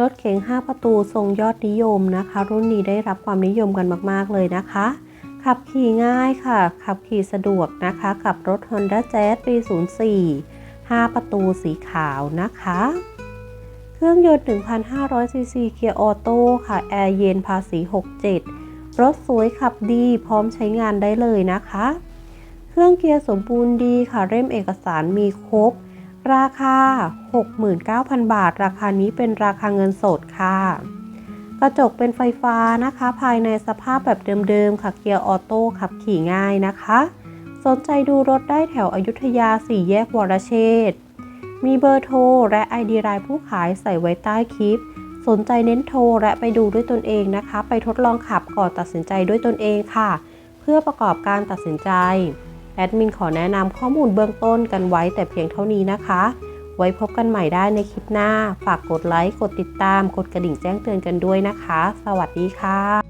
รถเก๋ง5 ประตูทรงยอดนิยมนะคะ รุ่นนี้ได้รับความนิยมกันมาก ๆ เลยนะคะ ขับขี่ง่ายค่ะ ขับขี่สะดวกนะคะ กับรถ Honda Jazz ปี 04 5 ประตูสีขาวนะคะ เครื่องยนต์ 1,500 ซีซีเกียร์ออโต้ค่ะ แอร์เย็นภาษี 67 รถสวยขับดีพร้อมใช้งานได้เลยนะคะ เครื่องเกียร์สมบูรณ์ดีค่ะเล่มเอกสารมีครบ ราคา 69,000 บาท ราคานี้เป็นราคาเงินสดค่ะ กระจกเป็นไฟฟ้านะคะ ภายในสภาพแบบเดิมๆ ค่ะ เกียร์ออโต้ขับขี่ง่ายนะคะ สนใจดูรถได้แถวอยุธยา4แยกวรเชษมีเบอร์โทร และ ID รายผู้ขายใส่ไว้ใต้คลิป สนใจเน้นโทรและไปดูด้วยตนเองนะคะ ไปทดลองขับก่อนตัดสินใจด้วยตนเองค่ะ เพื่อประกอบการตัดสินใจ แอดมินขอแนะนำข้อมูลเบื้องต้นกันไว้แต่เพียงเท่านี้นะคะ ไว้พบกันใหม่ได้ในคลิปหน้า ฝากกดไลค์ กดติดตาม กดกระดิ่งแจ้งเตือนกันด้วยนะคะ สวัสดีค่ะ